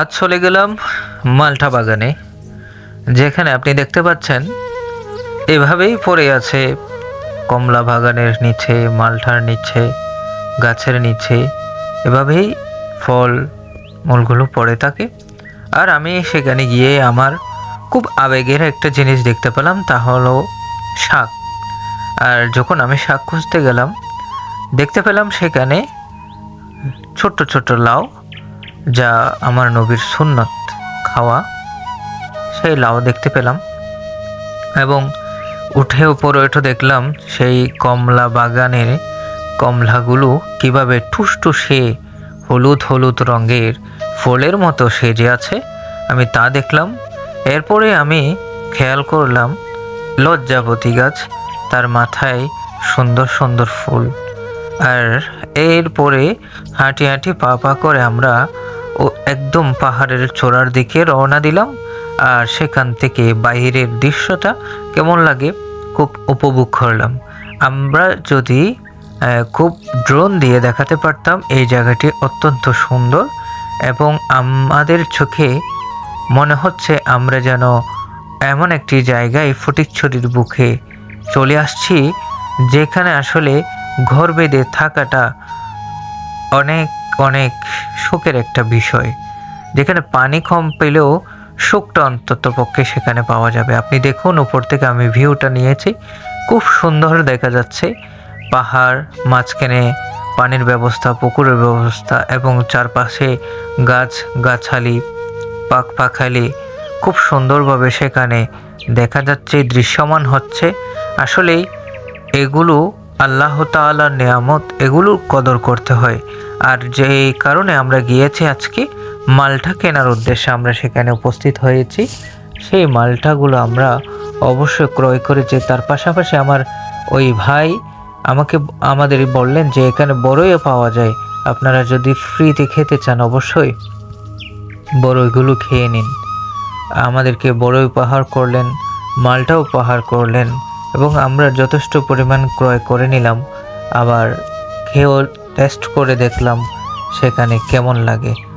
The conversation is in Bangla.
আজ চলে গেলাম মালটা বাগানে, যেখানে আপনি দেখতে পাচ্ছেন এভাবেই পড়ে আছে কমলা বাগানের নিচে, মালটার নিচে, গাছের নিচে, এভাবেই ফল মূলগুলো পড়ে থাকে। আর আমি সেখানে গিয়ে আমার খুব আবেগের একটা জিনিস দেখতে পেলাম, তা হলো শাক। আর যখন আমি শাক খুঁজতে গেলাম, দেখতে পেলাম সেখানে ছোট্ট ছোট্ট লাউ যা আমার নবীর সুন্নত খাওয়া, সেই লাউ দেখতে পেলাম এবং উঠে উপরে উঠে দেখলাম সেই কমলা বাগানের কমলাগুলো কীভাবে টুসটুসে হলুদ হলুদ রঙের ফুলের মতো সেজে আছে, আমি তা দেখলাম। এরপরে আমি খেয়াল করলাম, লজ্জাবতী গাছ, তার মাথায় সুন্দর সুন্দর ফুল। আর এরপরে হাঁটি হাঁটি পা পা করে আমরা ও একদম পাহাড়ের চূড়ার দিকে রওনা দিলাম। আর সেখান থেকে বাইরের দৃশ্যটা কেমন লাগে খুব উপভোগ করলাম। আমরা যদি খুব ড্রোন দিয়ে দেখাতে পারতাম, এই জায়গাটি অত্যন্ত সুন্দর এবং আমাদের চোখে মনে হচ্ছে আমরা যেন এমন একটি জায়গায় ফটিকছড়ির বুকে চলে আসছি, যেখানে আসলে ঘর বেঁধে থাকাটা অনেক অনেক শোকের একটা বিষয়। যেখানে পানি কম পেলেও শোকটা অন্তত পক্ষে সেখানে পাওয়া যাবে। আপনি দেখুন, উপর থেকে আমি ভিউটা নিয়েছি। খুব সুন্দর দেখা যাচ্ছে। পাহাড়, মাঝখানে পানির ব্যবস্থা, পুকুরের ব্যবস্থা এবং চারপাশে গাছ, গাছালি, পাক পাখালি খুব সুন্দরভাবে সেখানে দেখা যাচ্ছে, দৃশ্যমান হচ্ছে। আসলেই এগুলো আল্লাহ তাআলার নিয়ামত এগুলোর কদর করতে হয়। আর যে কারণে আমরা গিয়েছি আজকে, মালটা কেনার উদ্দেশ্যে আমরা সেখানে উপস্থিত হয়েছি। সেই মালটাগুলো আমরা অবশ্যই ক্রয় করেছি। তার পাশাপাশি আমার ওই ভাই আমাকে, আমাদের বললেন যে এখানে বড়ইও পাওয়া যায়। আপনারা যদি ফ্রিতে খেতে চান অবশ্যই বড়ইগুলো খেয়ে নিন। আমাদেরকে বড়ই উপহার করলেন মালটা উপহার করলেন। এবং আমরা যথেষ্ট পরিমাণ ক্রয় করে নিলাম। আবার খেয়েও টেস্ট করে দেখলাম সেখানে কেমন লাগে।